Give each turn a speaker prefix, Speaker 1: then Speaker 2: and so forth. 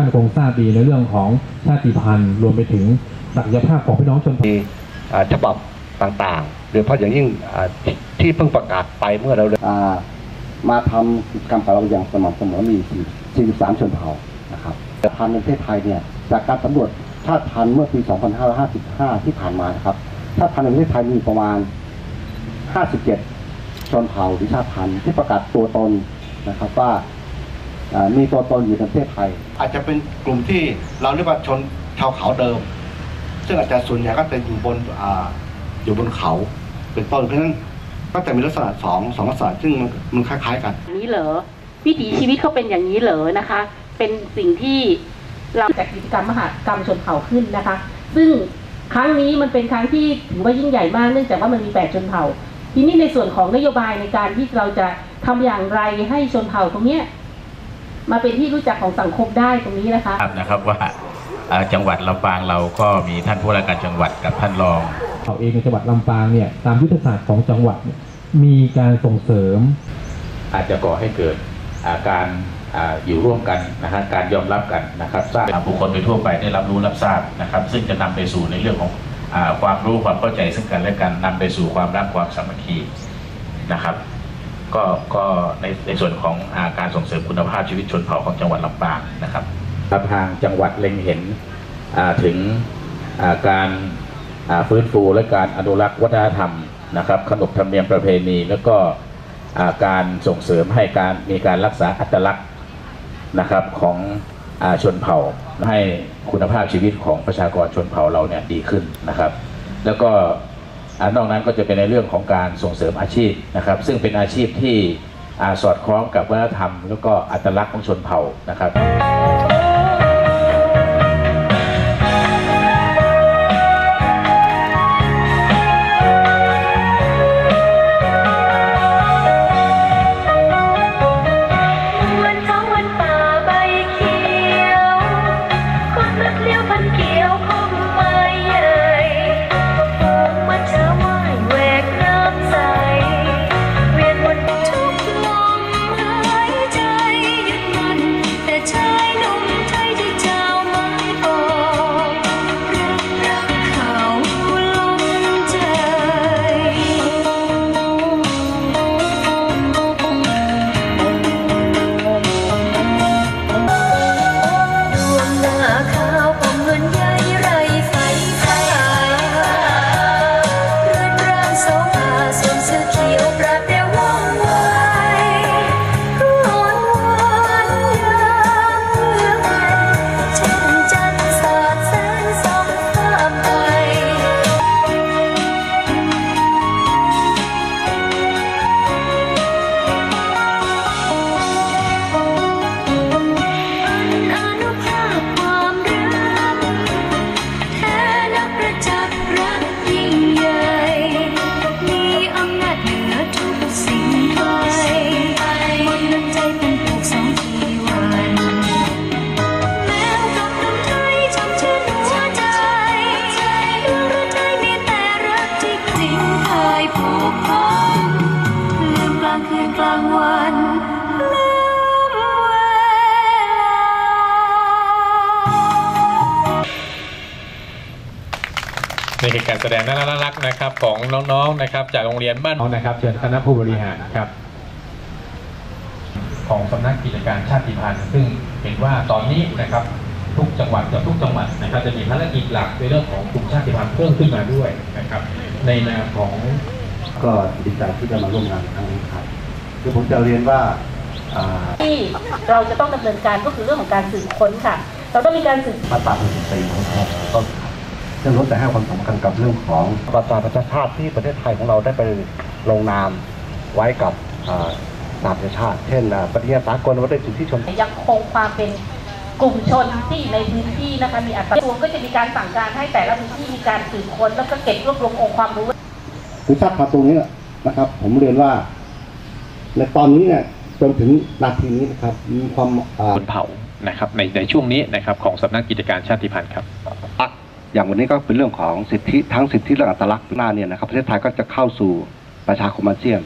Speaker 1: ท่านคงทราบดีในเรื่องของชาติพันธุ์รวมไปถึงศักยภาพของพี่น้องชนเผ่า
Speaker 2: มีอ่าฉบับต่างๆโดยเฉพาะอย่างยิ่งอ่าที่ที่เพิ่งประกาศไปเมื่อเราอ่ามาทำกิจกรรมกับเราอย่างสม่ำเสมอมี 43 ชนเผ่านะครับแต่พันธุ์ในประเทศไทยเนี่ยจากการสำรวจชาติพันธุ์เมื่อปี 2555 ที่ผ่านมานะครับชาติพันธุ์ในประเทศไทยมีประมาณ 57 ชนเผ่าหรือชาติพันธุ์ที่ประกาศตัวตนนะครับว่าอ่า มีตัวตนอยู่ในประเทศไทย อาจจะเป็นกลุ่มที่เราเรียกว่าชนชาวเขาเดิม ซึ่งอาจจะส่วนใหญ่ก็จะอยู่บนอ่าอยู่บนเขาเป็นต้นเพราะฉะนั้นก็จะมีลักษณะสองสองลักษณะซึ่งมันมันคล้าย ๆ กัน
Speaker 3: อย่างนี้เหรอวิถีชีวิตเขาเป็นอย่างนี้เหรอนะคะ เป็นสิ่งที่เราจัดกิจกรรมมหากรรมชนเผ่าขึ้นนะคะ ซึ่งครั้งนี้มันเป็นครั้งที่ถือว่ายิ่งใหญ่มากเนื่องจากว่ามันมีแปดชนเผ่า ทีนี้ในส่วนของนโยบายในการที่เราจะทำอย่างไรให้ชนเผ่าตรงเนี้ย มาเป็นที่รู้จักของสังคมได้ตรงนี้นะคะ
Speaker 4: ทราบนะครับว่าเอ่อจังหวัดลำปางเราก็มีท่านผู้ว่าราชการจังหวัดกับท่านรอง
Speaker 1: เขาเองในจังหวัดลำปางเนี่ยตามยุทธศาสตร์ของจังหวัดเนี่ยมีการส่งเสริม
Speaker 4: อาจจะก่อให้เกิดอ่าการอ่าอยู่ร่วมกันนะฮะการยอมรับกันนะครับทราบบุคคลโดยทั่วไปได้รับรู้รับทราบนะครับ ซึ่งจะนำไปสู่ในเรื่องของอาความรู้ความเข้าใจซึ่งกันและกันนำไปสู่ความรักความสามัคคีนะครับ ก็ก็ในในส่วนของอาการส่งเสริมคุณภาพชีวิตชนเผ่าของจังหวัดลำปางนะครับทางจังหวัดเล็งเห็นถึงาการาฟื้นฟูและการอนุรักษ์วัฒนธรรมนะครับขนบธรรมเนียมประเพณี แล้วก็าการส่งเสริมให้การมีการรักษาอัตลักษณ์นะครับของอชนเผ่าให้คุณภาพชีวิตของประชากรชนเผ่าเราเนี่ยดีขึ้นนะครับ แล้วก็ นอกนั้นก็จะเป็นในเรื่องของการส่งเสริมอาชีพนะครับ ซึ่งเป็นอาชีพที่อสอดคล้องกับวัฒนธรรม แล้วก็อัตลักษณ์ของชนเผ่านะครับา
Speaker 5: งคืนกลางวันลืมเวลา
Speaker 6: นี่คือการแสดงน่ารักๆนะครับ ของน้องๆนะครับ จากโรงเรียนบ้าน
Speaker 1: น้องนะครับเชิญคณะผู้บริหารครับ
Speaker 4: ของสำนักกิจการชาติพันธุ์ซึ่งเห็นว่าตอนนี้นะครับ ทุกจังหวัดกับทุกจังหวัดนะครับ จะมีภารกิจหลักในเรื่องของกลุ่มชาติพันธุ์เพิ่มขึ้นมาด้วยนะครับ ในนามของ
Speaker 2: ก็ดีใจที่ได้มาร่วมงานครั้งนี้ครับ คือผมจะเรียนว่าอ่า
Speaker 3: ที่เราจะต้องดำเนินการก็คือเรื่องของการสืบค้นค่ะ เราต้องมีการสืบ
Speaker 2: มาตรา114ของเราก็ซึ่งล้วนแต่ให้ความสำคัญกับเรื่องของประชาประชาชาติที่ประเทศไทยของเราได้ไปลงนามไว้กับอ่าสหประชาชาติ เช่นอ่าปฏิญาณสากลว่าด้วยสิทธิชน
Speaker 3: ยังคงความเป็นกลุ่มชนที่อยู่ในพื้นที่นะคะมีอัตราตัวก็จะมีการสั่งการให้แต่ละพื้นที่มีการสืบค้นแล้วก็เก็บรวบรวมองค์ความรู้
Speaker 2: คือชาติพันธุ์ตรงนี้นะครับ ผมเรียนว่า ในตอนนี้เนี่ยจนถึงนาทีนี้นะครับมีความอ่า
Speaker 6: ชนเผ่านะครับในในช่วงนี้นะครับของสำนักกิจการชาติพันธุ์ครับ
Speaker 2: อย่างวันนี้ก็เป็นเรื่องของสิทธิทั้งสิทธิและอัตลักษณ์หน้าเนี่ยนะครับประเทศไทยก็จะเข้าสู่ประชาคมอาเซียน